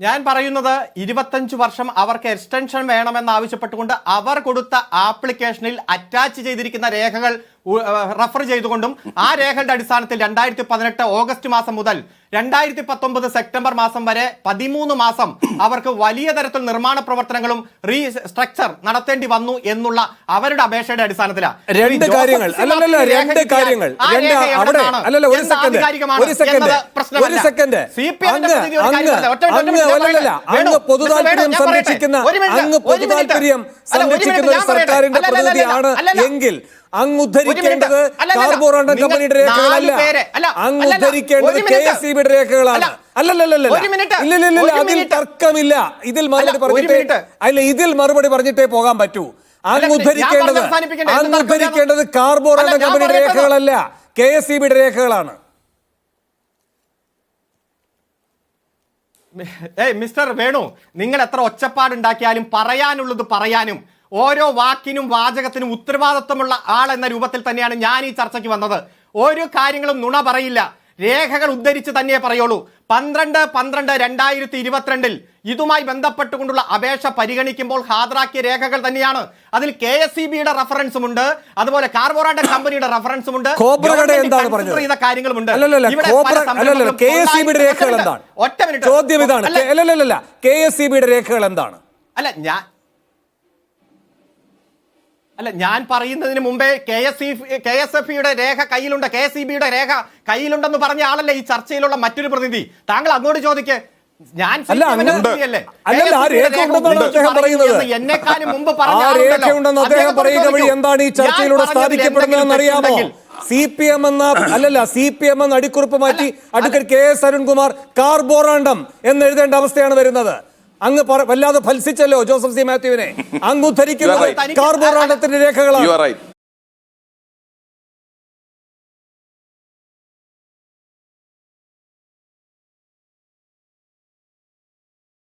ഞാൻ പറയുന്നത് ഇരുപത്തഞ്ച് വർഷം അവർക്ക് എക്സ്റ്റൻഷൻ വേണമെന്ന് ആവശ്യപ്പെട്ടുകൊണ്ട് അവർ കൊടുത്ത ആപ്ലിക്കേഷനിൽ അറ്റാച്ച് ചെയ്തിരിക്കുന്ന രേഖകൾ റഫർ ചെയ്തുകൊണ്ടും ആ രേഖകളുടെ അടിസ്ഥാനത്തിൽ രണ്ടായിരത്തി പതിനെട്ട് ഓഗസ്റ്റ് മാസം മുതൽ രണ്ടായിരത്തി പത്തൊമ്പത് സെപ്റ്റംബർ മാസം വരെ പതിമൂന്ന് മാസം അവർക്ക് വലിയ തരത്തിൽ നിർമ്മാണ പ്രവർത്തനങ്ങളും റീ സ്ട്രക്ചർ നടത്തേണ്ടി വന്നു എന്നുള്ള അവരുടെ അപേക്ഷയുടെ അടിസ്ഥാനത്തിലാണ് രണ്ട് കാര്യങ്ങൾ. അല്ലല്ല രണ്ട് കാര്യങ്ങൾ. അവിടെ അല്ലല്ല ഒരു സെക്കൻഡ് ഒരു സെക്കൻഡ്. ഒരു സെക്കൻഡ്. അങ്ങ് അങ്ങ്. സംരക്ഷിക്കുന്ന അങ്ങ്. സർക്കാരിന്റെ പ്രതിനിധിയാണ് എങ്കിൽ അങ്ങ് ഉദ്ധരിക്കേണ്ടത് നിങ്ങൾ കമ്പനിയുടെ രേഖകളല്ല. അങ്ങ് ഉദ്ധരിക്കേണ്ടത് കെ. എസ് സിയുടെ രേഖകളാണ്. അല്ലല്ലല്ല ഒരു മിനിറ്റ്. ഇല്ല ഇല്ല ഇല്ല അതിൽ തർക്കമില്ല. ഇതിൽ മറുപടി പറഞ്ഞിട്ടേ. അല്ല ഇതിൽ മറുപടി പറഞ്ഞിട്ടേ പോകാൻ പറ്റൂ. അങ്ങ് ഉദ്ധരിക്കേണ്ടത് അങ്ങ് ഉദ്ധരിക്കേണ്ടത് കാർബോറണ്ടം കമ്പനിയുടെ രേഖകളല്ല. കെ എസ് സി ബിയുടെ രേഖകളാണ്. ഏയ് മിസ്റ്റർ വേണു നിങ്ങൾ എത്ര ഒച്ചപ്പാടുണ്ടാക്കിയാലും പറയാനുള്ളത് പറയാനും. ഓരോ വാക്കിനും വാചകത്തിനും ഉത്തരവാദിത്വമുള്ള ആൾ എന്ന രൂപത്തിൽ തന്നെയാണ് ഞാൻ ഈ ചർച്ചയ്ക്ക് വന്നത്. ഓരോ കാര്യങ്ങളും നുണ പറയില്ല. രേഖകൾ ഉദ്ധരിച്ച് തന്നെ പറയുള്ളൂ. പന്ത്രണ്ട് പന്ത്രണ്ട് രണ്ടായിരത്തി ഇരുപത്തിരണ്ടിൽ ഇതുമായി ബന്ധപ്പെട്ടുകൊണ്ടുള്ള അപേക്ഷ പരിഗണിക്കുമ്പോൾ ഹാജരാക്കിയ രേഖകൾ തന്നെയാണ്. അതിൽ കെ എസ് സി ബിയുടെ റഫറൻസും ഉണ്ട് അതുപോലെ കാർബോറാൻഡ് കമ്പനിയുടെ റഫറൻസും ഉണ്ട്? ചെയ്ത കാര്യങ്ങളുമുണ്ട് ഒറ്റ മിനിറ്റ്. ചോദ്യം ഇതാണ്. അല്ല, അല്ലല്ലല്ല കെ എസ് സി ബിയുടെ രേഖകൾ എന്താണ്? അല്ല ഞാൻ അല്ല ഞാൻ പറയുന്നതിന് മുമ്പേ K S K S F ഇയുടെ രേഖ കയ്യിലുണ്ട്. കെ എസ് ഇ ബിയുടെ രേഖ കയ്യിലുണ്ടെന്ന് പറഞ്ഞ ആളല്ലേ ഈ ചർച്ചയിലുള്ള മറ്റൊരു പ്രതിനിധി. താങ്കൾ അങ്ങോട്ട് ചോദിക്കേ. ഞാൻ എന്നെക്കാളും മുമ്പ് പറഞ്ഞ അദ്ദേഹം പറയുക വഴി എന്താണ് ഈ ചർച്ചയിലൂടെ സ്ഥാപിക്കപ്പെടുന്നതെന്ന് അറിയാമോ സി പി എം എന്ന അല്ലല്ല സി പി എം എന്ന അടിക്കുറിപ്പ് മാറ്റി അടുക്കൽ കെ എസ് അരുൺകുമാർ കാർബോറാണ്ടം എന്ന് എഴുതേണ്ട അവസ്ഥയാണ് വരുന്നത്. അങ്ങ് വല്ലാതെ ഫൽസിച്ചല്ലോ ജോസഫ് സി മാത്യുവിനെ അങ്ങ് ഉദ്ധരിക്കുന്നത് right. കാർബോറാണ്ടത്തിന്റെ രേഖകളാണ്.